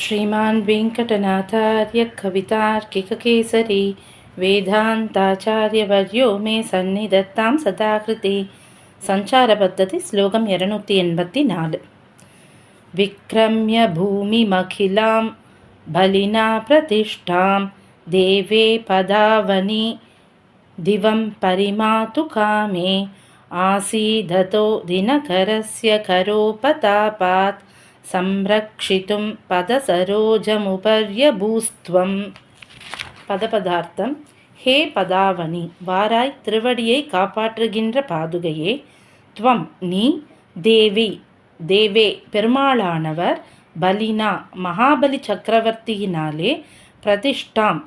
శ్రీమాన్ వెంకటనాథార్య కవితార్కికకేసరి వేదాంతాచార్యవర్యో మే సన్నిధత్తాం సదాకృతి సంచార పద్ధతి శ్లోకం ఇరనూற்றி எண்பத்தி நாலு విక్రమ్య భూమిమఖిలాం బలినా ప్రతిష్టాం దేవే పదావని దివం పరిమాతు కామే ఆసీదతో దినకరస్య కరోపతాపాత్ సంరక్షితుం పదసరోజముపర్యభూస్త్వం பதபதார்த்தம் ஹே பதாவணி வாராய் திருவடியை காப்பாற்றுகின்ற பாதுகையே துவம் நீ தேவி தேவே பெருமாளானவர் பலினா மகாபலி சக்கரவர்த்தியினாலே பிரதிஷ்டாம்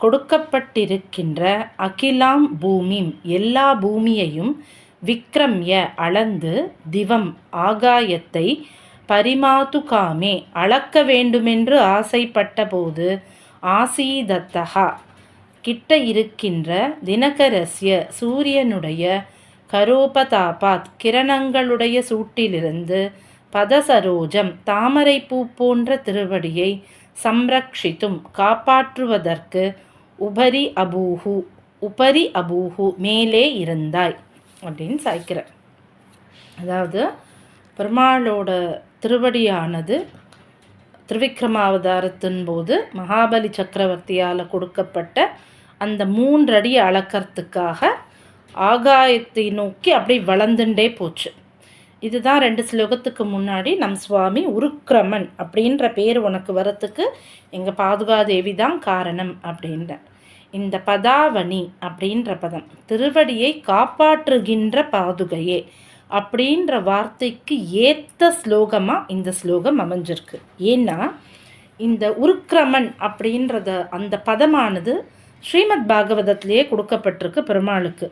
கொடுக்கப்பட்டிருக்கின்ற அகிலாம் பூமிம் எல்லா பூமியையும் விக்ரம்ய அளந்து திவம் ஆகாயத்தை பரிமாத்துகாமே அளக்க வேண்டுமென்று ஆசைப்பட்டபோது ஆசீதத்தகா. கிட்ட இருக்கின்ற தினகரஸ்ய சூரியனுடைய கரோபதாபாத் கிரணங்களுடைய சூட்டிலிருந்து பதசரோஜம் தாமரைப்பூ போன்ற திருவடியை சம்ரக்ஷித்தும் காப்பாற்றுவதற்கு உபரி அபூஹு உபரி அபூஹு மேலே இருந்தாய் அப்படின்னு சாய்க்கிறார். அதாவது பெருமாளோட திருவடியானது திருவிக்ரமாவதாரத்தின் போது மகாபலி சக்கரவர்த்தியால் கொடுக்கப்பட்ட அந்த மூன்றடி அளக்கிறதுக்காக ஆகாயத்தை நோக்கி அப்படி வளர்ந்துட்டே போச்சு. இதுதான் ரெண்டு ஸ்லோகத்துக்கு முன்னாடி நம் சுவாமி உருக்கிரமன் அப்படின்ற பேர் உனக்கு வரத்துக்கு எங்கள் பாதுகாதேவி தான் காரணம் அப்படின்ற இந்த பதாவணி அப்படின்ற பதம் திருவடியை காப்பாற்றுகின்ற பாதுகையே. அப்படின்ற வார்த்தைக்கு ஏற்ற ஸ்லோகமாக இந்த ஸ்லோகம் அமைஞ்சிருக்கு. ஏன்னா இந்த உருக்கிரமன் அப்படின்றத அந்த பதமானது ஸ்ரீமத் பாகவதத்திலேயே கொடுக்கப்பட்டிருக்கு பெருமாளுக்கு.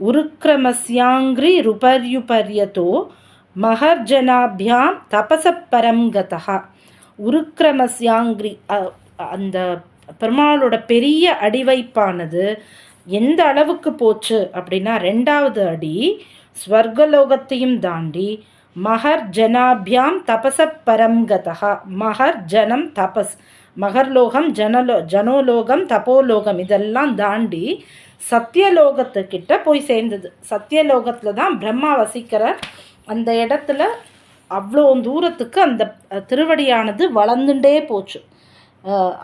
உருக்கிரமஸ்யாங்கிரி ருபர்யுபர்யதோ மகர்ஜனாபியாம் தபசப்பரம் கதா உருக்கிரமஸ்யாங்கிரி அந்த பெருமாளோட பெரிய அடிவைப்பானது எந்த அளவுக்கு போச்சு அப்படின்னா ரெண்டாவது அடி ஸ்வர்கலோகத்தையும் தாண்டி மகர் ஜனாபியாம் தபச பரம்கதா மகர் ஜனம் தபஸ். மகர்லோகம் ஜனலோ ஜனோலோகம் தபோலோகம் இதெல்லாம் தாண்டி சத்தியலோகத்துக்கிட்ட போய் சேர்ந்தது. சத்தியலோகத்தில் தான் பிரம்மா வசிக்கிற அந்த இடத்துல அவ்வளோ தூரத்துக்கு அந்த திருவடியானது வளர்ந்துட்டே போச்சு.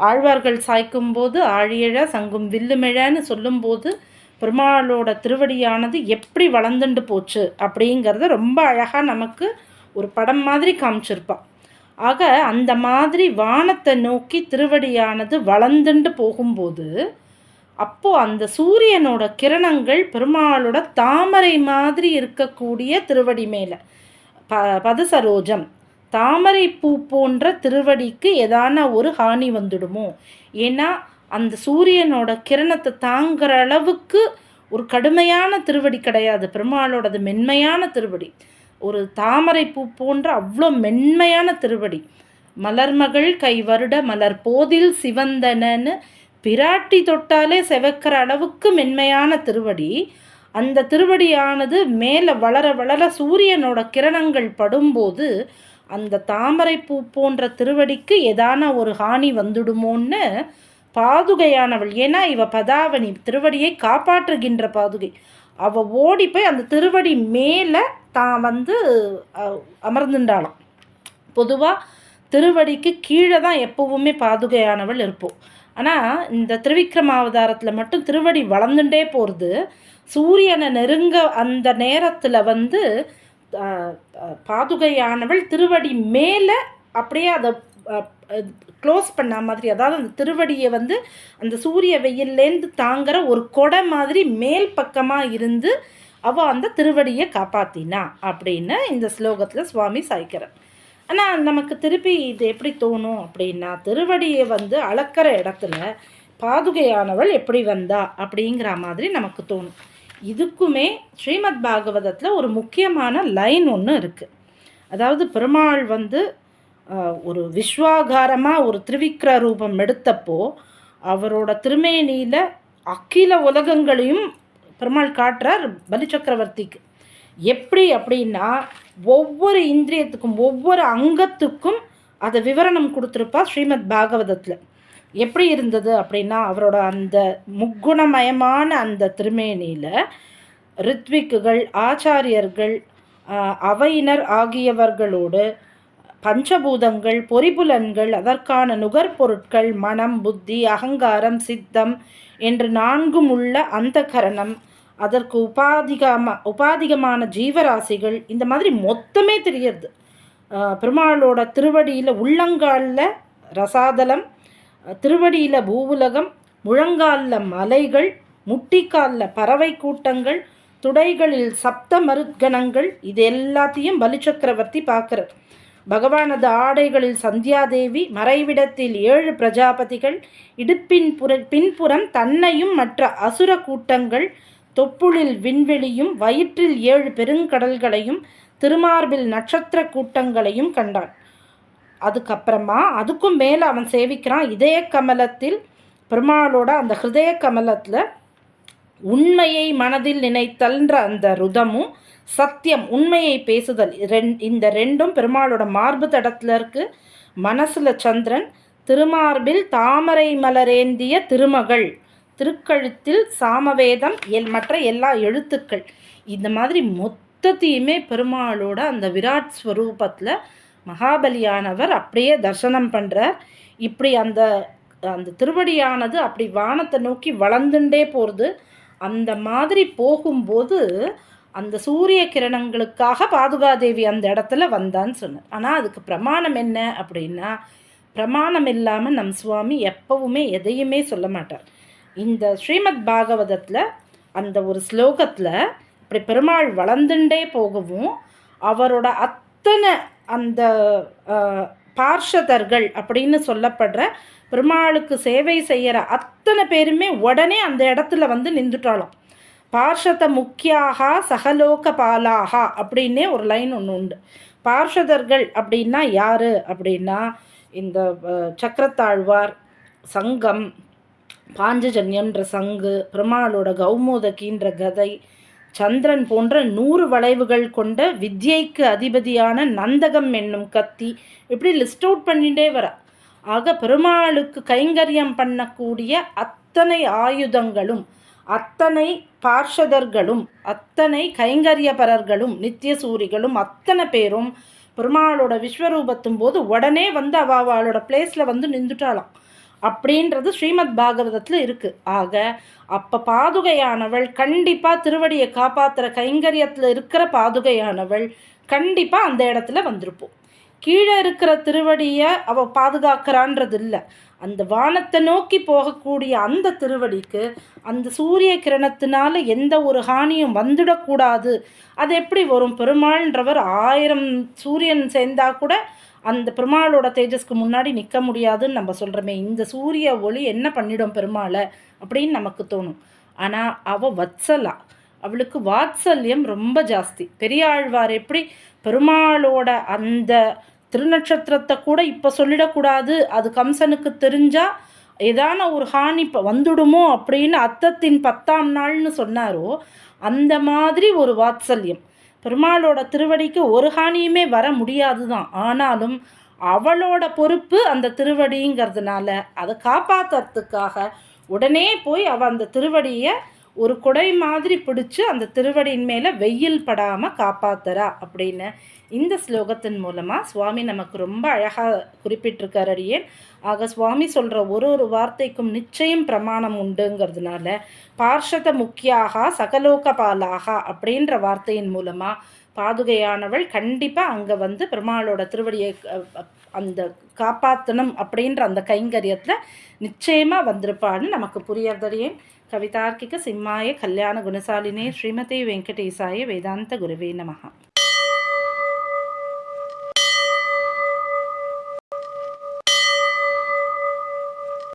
ஆழ்வார்கள் சாய்க்கும்போது ஆழியழ சங்கும் வில்லுமிழன்னு சொல்லும்போது பெருமாளோட திருவடியானது எப்படி வளர்ந்துண்டு போச்சு அப்படிங்கிறத ரொம்ப அழகாக நமக்கு ஒரு படம் மாதிரி காமிச்சிருப்பான். ஆக அந்த மாதிரி வானத்தை நோக்கி திருவடியானது வளர்ந்துண்டு போகும்போது அப்போது அந்த சூரியனோட கிரணங்கள் பெருமாளோட தாமரை மாதிரி இருக்கக்கூடிய திருவடி மேலே ப பதசரோஜம் தாமரை பூ போன்ற திருவடிக்கு எதான ஒரு ஹானி வந்துடுமோ? ஏன்னா அந்த சூரியனோட கிரணத்தை தாங்குற அளவுக்கு ஒரு கடுமையான திருவடி கிடையாது. பெருமாளோடது மென்மையான திருவடி. ஒரு தாமரை பூ போன்ற அவ்வளோ மென்மையான திருவடி. மலர்மகள் கை வருட மலர் போதில் சிவந்தனன்னு பிராட்டி தொட்டாலே செவக்கிற அளவுக்கு மென்மையான திருவடி. அந்த திருவடியானது மேலே வளர வளர சூரியனோட கிரணங்கள் படும்போது அந்த தாமரை பூ போன்ற திருவடிக்கு எதான ஒரு ஹானி வந்துடுமோன்னு பாதுகையானவள். ஏன்னா இவ பதாவணி திருவடியை காப்பாற்றுகின்ற பாதுகை. அவ ஓடி போய் அந்த திருவடி மேலே தான் வந்து அமர்ந்துண்டாளாம் பொதுவாக திருவடிக்கு கீழே தான் எப்போவுமே பாதுகையானவள் இருப்போம் ஆனால் இந்த திருவிக்ரமாவதாரத்தில் மட்டும் திருவடி வளர்ந்துட்டே போகிறது சூரியனை நெருங்க அந்த நேரத்தில் வந்து பாதுகையானவள் திருவடி மேலே அப்படியே அதை க்ளோஸ் பண்ண மாதிரி அதாவது அந்த திருவடியை வந்து அந்த சூரிய வெயில்லேருந்து தாங்குகிற ஒரு கொடை மாதிரி மேல் பக்கமாக இருந்து அவள் அந்த திருவடியை காப்பாத்தினா அப்படின்னு இந்த ஸ்லோகத்தில் சுவாமி சாய்க்கிறார். ஆனால் நமக்கு திருப்பி இது எப்படி தோணும் அப்படின்னா திருவடியை வந்து அளக்கிற இடத்துல பாதுகையானவள் எப்படி வந்தா அப்படிங்கிற மாதிரி நமக்கு தோணும். இதுக்குமே ஸ்ரீமத் பாகவதத்தில் ஒரு முக்கியமான லைன் ஒன்று இருக்குது அதாவது பெருமாள் வந்து ஒரு விஸ்வாகாரமாக ஒரு திருவிக்ர ரூபம் எடுத்தப்போ அவரோட திருமேனியில் அகில உலகங்களையும் பெருமாள் காட்டுறார் பலி சக்கரவர்த்திக்கு. எப்படி அப்படின்னா ஒவ்வொரு இந்திரியத்துக்கும் ஒவ்வொரு அங்கத்துக்கும் அதை விவரணம் கொடுத்துருப்பா ஸ்ரீமத் பாகவதத்தில். எப்படி இருந்தது அப்படின்னா அவரோட அந்த முக்குணமயமான அந்த திருமேனியில் ரித்விக்குகள் ஆச்சாரியர்கள் அவையினர் ஆகியவர்களோடு பஞ்சபூதங்கள் பொறிபுலன்கள் அதற்கான நுகர்பொருட்கள் மனம் புத்தி அகங்காரம் சித்தம் என்று நான்கும் உள்ள அந்த கரணம். அதற்கு உபாதிகமா உபாதிகமான ஜீவராசிகள் இந்த மாதிரி மொத்தமே தெரியுது பெருமாளோட திருவடியில் உள்ளங்காலில் ரசாதலம் திருவடியில் பூவுலகம் முழங்காலில் மலைகள் முட்டிக்காலில் பறவை கூட்டங்கள் துடைகளில் சப்த மருத்கணங்கள் இது எல்லாத்தையும் பலிச்சக்கரவர்த்தி பார்க்குறார் பகவானது ஆடைகளில் சந்தியாதேவி மறைவிடத்தில் ஏழு பிரஜாபதிகள் இடுப்பின் புற பின்புறம் தன்னையும் மற்ற அசுர கூட்டங்கள் தொப்புளில் விண்வெளியும் வயிற்றில் ஏழு பெருங்கடல்களையும் திருமார்பில் நட்சத்திர கூட்டங்களையும் கண்டான் அதுக்கப்புறமா அதுக்கும் மேலே அவன் சேவிக்கிறான். இதய கமலத்தில் பெருமாளோட அந்த ஹிருதய கமலத்தில் உண்மையை மனதில் நினைத்தல்ன்ற அந்த ருதமும் சத்தியம் உண்மையை பேசுதல். ரெண் இந்த ரெண்டும் பெருமாளோட மார்பு தடத்தில் இருக்குது மனசில் சந்திரன் திருமார்பில் தாமரை மலரேந்திய திருமகள். திருக்கழுத்தில் சாமவேதம் எல் மற்ற எல்லா எழுத்துக்கள். இந்த மாதிரி மொத்தத்தையுமே பெருமாளோட அந்த விராட் ஸ்வரூபத்தில் மகாபலியானவர் அப்படியே தர்சனம் பண்ணுறார் இப்படி அந்த அந்த திருவடியானது அப்படி வானத்தை நோக்கி வளர்ந்துட்டே போகிறது அந்த மாதிரி போகும்போது அந்த சூரிய கிரணங்களுக்காக பாதுகாதேவி அந்த இடத்துல வந்தான்னு சொன்னார். ஆனால் அதுக்கு பிரமாணம் என்ன அப்படின்னா பிரமாணம் இல்லாமல் நம் சுவாமி எப்பவுமே எதையுமே சொல்ல மாட்டார். இந்த ஸ்ரீமத் பாகவதத்தில் அந்த ஒரு ஸ்லோகத்தில் இப்படி பெருமாள் வளர்ந்துட்டே போகவும் அவரோட அத்தனை அந்த பார்ஷதர்கள் அப்படின்னு சொல்லப்படுற பெருமாளுக்கு சேவை செய்கிற அத்தனை பேருமே உடனே அந்த இடத்துல வந்து நின்றுட்டாலும் பார்ஷத முக்கியாக சகலோகபாலாகா அப்படின்னே ஒரு லைன் ஒன்று உண்டு. பார்ஷதர்கள் அப்படின்னா யார்? அப்படின்னா இந்த சக்கரத்தாழ்வார் சங்கம் பாஞ்சஜன்யன்ற சங்கு பெருமாளோட கௌமோதகின்ற கதை சந்திரன் போன்ற நூறு வளைவுகள் கொண்ட வித்யைக்கு அதிபதியான நந்தகம் என்னும் கத்தி இப்படி லிஸ்ட் அவுட் பண்ணிகிட்டே வர. ஆக பெருமாளுக்கு கைங்கரியம் பண்ணக்கூடிய அத்தனை ஆயுதங்களும் அத்தனை பார்ஷதர்களும் அத்தனை கைங்கரியபரர்களும் நித்தியசூரிகளும் அத்தனை பேரும் பெருமாளோட விஸ்வரூபத்தும் போது உடனே வந்து அவ அவளோட பிளேஸில் வந்து நின்றுட்டாளாம். அப்படின்றது ஸ்ரீமத் பாகவதத்தில் இருக்குது ஆக அப்போ பாதுகையானவள் கண்டிப்பாக திருவடியை காப்பாற்றுற கைங்கரியத்தில் இருக்கிற பாதுகையானவள் கண்டிப்பாக அந்த இடத்துல வந்திருப்போம். கீழே இருக்கிற திருவடியை அவள் பாதுகாக்கிறான்றது இல்லை அந்த வானத்தை நோக்கி போகக்கூடிய அந்த திருவடிக்கு அந்த சூரிய கிரணத்தினால எந்த ஒரு ஹானியும் வந்துடக்கூடாது. அது எப்படி வரும்? பெருமாள்ன்றவர் ஆயிரம் சூரியன் சேர்ந்தா கூட அந்த பெருமாளோட தேஜஸ்க்கு முன்னாடி நிற்க முடியாதுன்னு நம்ம சொல்கிறோமே இந்த சூரிய ஒளி என்ன பண்ணிடும் பெருமாளை அப்படின்னு நமக்கு தோணும். ஆனால் அவள் வத்சலா. அவளுக்கு வாத்சல்யம் ரொம்ப ஜாஸ்தி. பெரியாழ்வார் எப்படி பெருமாளோட அந்த திருநட்சத்திரத்தை கூட இப்போ சொல்லிடக்கூடாது. அது கம்சனுக்கு தெரிஞ்சால் ஏதான ஒரு ஹானி இப்போ வந்துடுமோ அப்படின்னு அத்தத்தின் பத்தாம் நாள்னு சொன்னாரோ அந்த மாதிரி ஒரு வாத்சல்யம். பெருமாளோட திருவடிக்கு ஒரு ஹானியுமே வர முடியாது தான் ஆனாலும் அவளோட பொறுப்பு அந்த திருவடிங்கிறதுனால அதை காப்பாற்றுறதுக்காக உடனே போய் அவள் அந்த திருவடியை ஒரு குடை மாதிரி பிடிச்சி அந்த திருவடியின் மேலே வெயில் படாமல் காப்பாத்துறா அப்படின்னு இந்த ஸ்லோகத்தின் மூலமாக சுவாமி நமக்கு ரொம்ப அழகாக குறிப்பிட்டிருக்கார் அடியேன். ஆக சுவாமி சொல்கிற ஒரு ஒரு வார்த்தைக்கும் நிச்சயம் பிரமாணம் உண்டுங்கிறதுனால பார்ஷத முக்கியாக சகலோக பாலாக அப்படின்ற வார்த்தையின் மூலமாக பாதுகையானவள் கண்டிப்பாக அங்கே வந்து பெருமாளோட திருவடியை அந்த காப்பாற்றணும் அப்படின்ற அந்த கைங்கரியத்தில் நிச்சயமாக வந்திருப்பான்னு நமக்கு புரியறதறியேன் கவிதார்க்கிக சிம்மாய கல்யாண குணசாலினே ஸ்ரீமதி வெங்கடேசாய வேதாந்த குருவே நமகா